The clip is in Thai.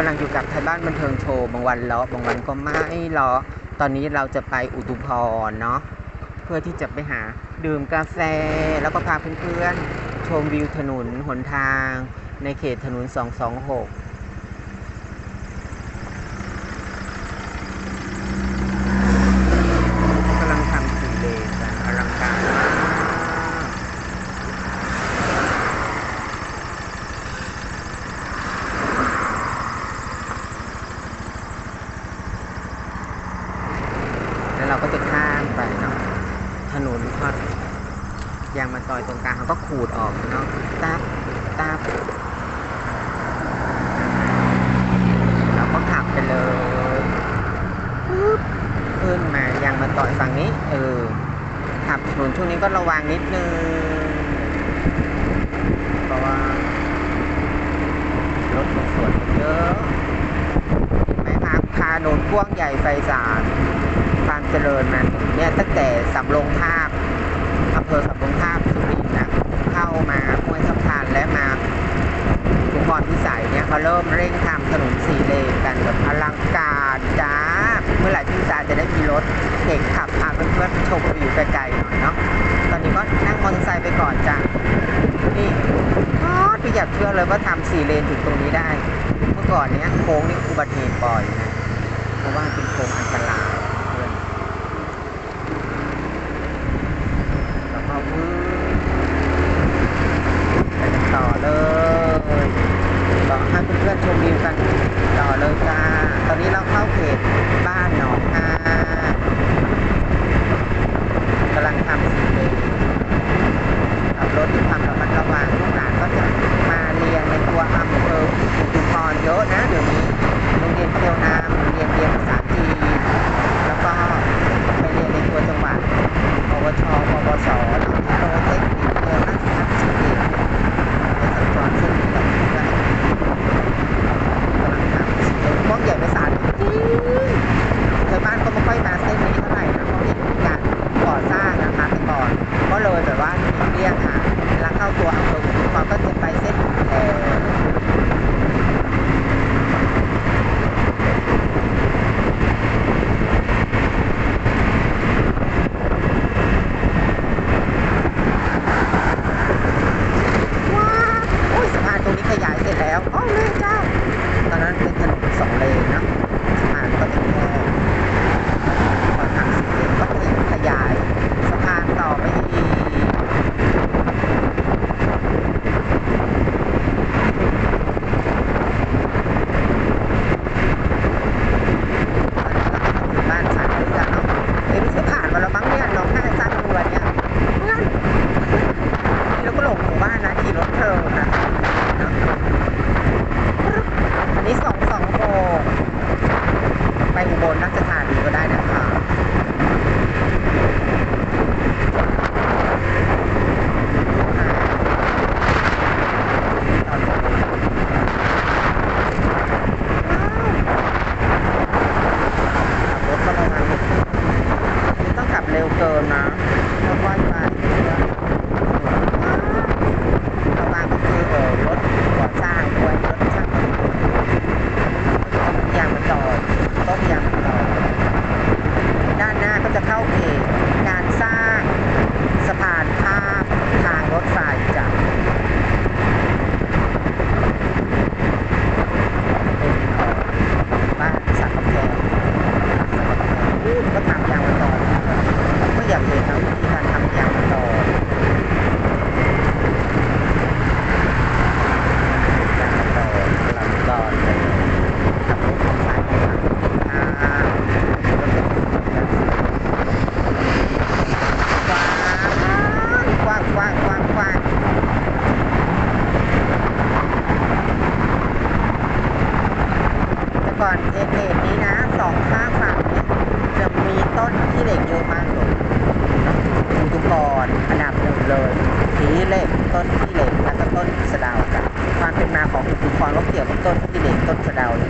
กำลังอยู่กับไทยบ้านบันเทิงโชว์บางวันเลาะบางวันก็ไม่เลาะตอนนี้เราจะไปอุตุพรเนาะเพื่อที่จะไปหาดื่มกาแฟ แล้วก็พาเพื่อนๆชมวิวถนนหนทาง ในเขตถนน 226 กำลังทำสีเลนกันอลังการมาก แล้วเราก็จะข้ามไปเนาะถนนทอดยางมาตอยตรงกลางเขาก็ขูดออกเนาะตับตับเราก็ขับไปเลยปึ๊บขึ้นมายางมาต่อยฝั่งนี้ เออขับถนนช่วงนี้ก็ระวังนิดนึงเพราะว่ารถมันสวนกันเยอะเห็นไมครับคาโนนกว้งใหญ่ไฟสาร ความเจริญมันเนี่ยตั้งแต่สำโรงทาบอำเภอสำโรงทาบสุรินทร์นะเข้ามาห้วยสะพานและมาสุพรพิสัยเนี่ยเขาเริ่มเร่งทำถนนสี่เลนกันแบบอลังการจ้าเมื่อไหร่ที่จาจะได้มีรถเก่งขับพาเพื่อนๆชมวิวไกลๆหน่อยเนาะตอนนี้ก็นั่งมอเตอร์ไซค์ไปก่อนจ้ะนี่ทอดพี่อยากเชื่อเลยว่าทำสี่เลนถึงตรงนี้ได้ เมื่อก่อนเนี้ยโค้งนี่อุบัติเหตุบ่อยนะเพราะว่าเป็นโค้งอันตราย